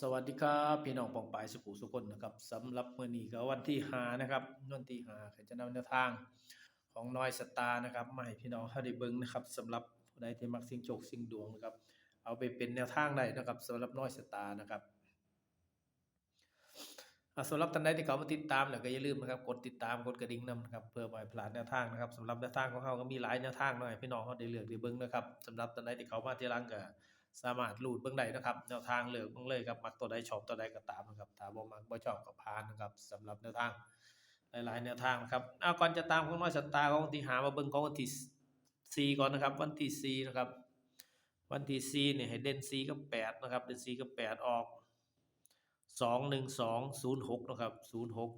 สวัสดีครับพี่น้องปองปายสุขุสุคนนะครับสำหรับมื้อนี้ก็วันที่5นะครับวันที่5ก็จะนำแนวทางของน้อยสตาร์นะครับมาให้พี่น้องเฮาได้เบิ่งนะครับสำหรับผู้ใดที่มักสิ่งโชคสิ่งดวงนะครับ เอาไปเป็นแนวทางได้นะครับสำหรับน้อยสตาร์นะครับสำหรับท่านใดที่เขามาติดตามแล้วก็อย่าลืมนะครับกดติดตามกดกระดิ่งนำนะครับเพื่อบ่ให้พลาดแนวทางนะครับสำหรับแนวทางของเฮาก็มีหลายแนวทางหน่อยพี่น้องเฮาได้เลือกได้เบิ่งนะครับสำหรับท่านใดที่เขามาทีหลังก็ สามารถรูดเบิ่งได้นะครับแนวทางเลือกเบิ่งเลยครับมักตัวใดชอบตัวใดก็ตามนะครับถ้าบ่มักบ่ชอบก็ผ่านนะครับสำหรับแนวทางหลายๆแนวทางนะครับเอาก่อนจะตามของน้อยสตาร์ของวันที่หามาเบิ่งของวันที่สี่ก่อนนะครับ วันที่สี่นะครับ วันที่สี่เนี่ยให้เด่นสีกับแปดนะครับเด่นสีกับแปดออกสองหนึ่งสองศูนย์หกนะครับศูนย์หก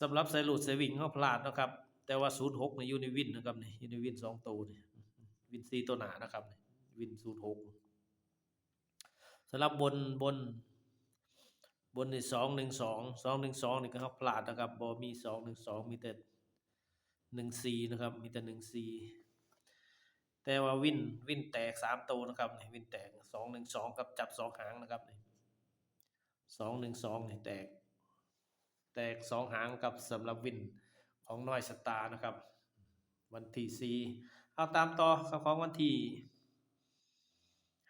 สำหรับไซรูดไซวิ่งเขาพลาดนะครับ แต่ว่าศูนย์หกเนี่ยอยู่ในวินนะครับนี่ยอยู่ในวินสองตัวนี่ วินสี่ตัวหนานะครับวินศูนย์หกสำหรับบนบน บนนี่สองหนึ่งสองสองหนึ่งสองนี่ก็เขาพลาดนะครับบอมีสองหนึ่งสองมีแต่หนึ่งสี่นะครับมีแต่หนึ่งสี่แต่ว่าวินวินแตกสามตัวนะครับนี่วินแตกสองหนึ่งสองกับจับสองหางนะครับนี่สองหนึ่งสองนี่แตก แตกสองหางกับสำหรับวินของน้อยสตาร์นะครับ วันที่สี่ เอาตามต่อของวันที่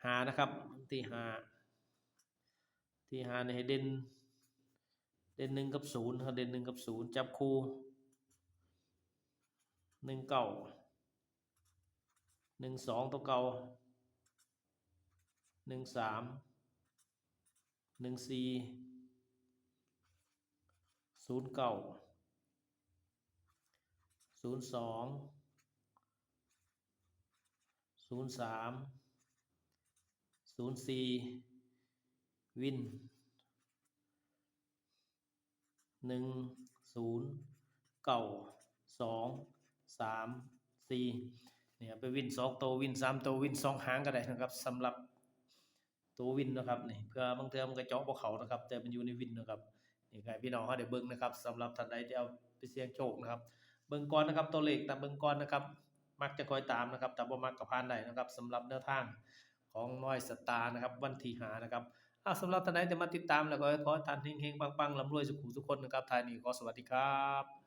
หานะครับวันที่หาที่หาในเด่นเด่นหนึ่งกับศูนย์เด่นหนึ่งกับศูนย์จับคู่หนึ่งเก้าหนึ่งสองตัวเก่าหนึ่งสามหนึ่งสี่ศูนย์เก้าศูนย์สอง ศูนย์สามศูนย์สี่วินหนึ่งศูนย์เก้าสองสามสี่เนี่ยไปวินสองตัววินสามตัววินสองหางก็ได้นะครับสำหรับตัววินนะครับนี่เพื่อบางเทอมันก็เจาะพวกเขานะครับ แต่มันอยู่ในวินนะครับนี่ใครพี่น้องเขาได้เบิ่งนะครับสำหรับท่านใดที่เอาไปเสี่ยงโชคนะครับ เบิ่งก่อนนะครับตัวเลขแต่เบิ่งก่อนนะครับ มักจะคอยตามนะครับแต่บ่มักกับพานได้นะครับสำหรับแนวทางของน้อยสตาร์นะครับวันที่หานะครับอ้าวสำหรับท่านใดที่มาติดตามแล้วก็ขอท่านเฮงๆปังๆร่ำรวยสุขุสุขคนนะครับทายนี้ขอสวัสดีครับ